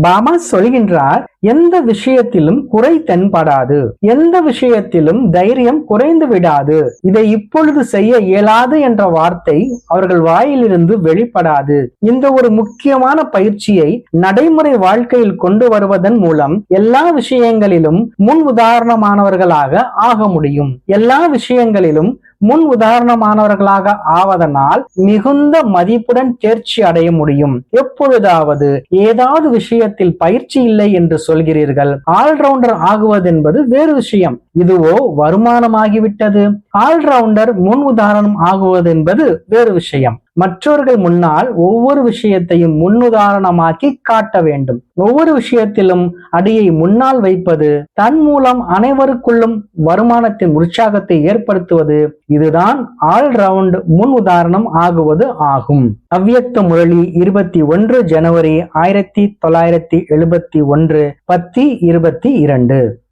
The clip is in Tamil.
பாமா சொல்கின்றார் எந்த விஷயத்திலும் குறை தென்படாது. எந்த விஷயத்திலும் தைரியம் குறைந்து விடாது. இதை இப்பொழுது செய்ய இயலாது என்ற வார்த்தை அவர்கள் வாயிலிருந்து வெளிப்படாது. இந்த ஒரு முக்கியமான பயிற்சியை நடைமுறை வாழ்க்கையில் கொண்டு வருவதன் மூலம் எல்லா விஷயங்களிலும் முன் உதாரணமானவர்களாக ஆக முடியும். எல்லா விஷயங்களிலும் முன் உதாரணமானவர்களாக ஆவதனால் மிகுந்த மதிப்புடன் தேர்ச்சி அடைய முடியும். எப்பொழுதாவது ஏதாவது விஷயத்தில் பயிற்சி இல்லை என்று சொல்கிறீர்கள். ஆல்ரவுண்டர் ஆகுவது என்பது வேறு விஷயம். இதுவோ வருமானமாகிவிட்டது. ஆல்ரவுண்டர் முன் உதாரணம் ஆகுவது என்பது வேறு விஷயம். மற்றவர்கள் முன்னால் ஒவ்வொரு விஷயத்தையும் முன்னுதாரணமாக்கி காட்ட வேண்டும். ஒவ்வொரு விஷயத்திலும் அடியை முன்னால் வைப்பது தன் மூலம் அனைவருக்குள்ளும் வருமானத்தின் உற்சாகத்தை ஏற்படுத்துவது இதுதான் ஆல்ரவுண்ட் முன் உதாரணம் ஆகுவது ஆகும். அவ்வியக்த முரளி இருபத்தி ஒன்று ஜனவரி ஆயிரத்தி தொள்ளாயிரத்தி எழுபத்தி ஒன்று பத்தி இருபத்தி இரண்டு.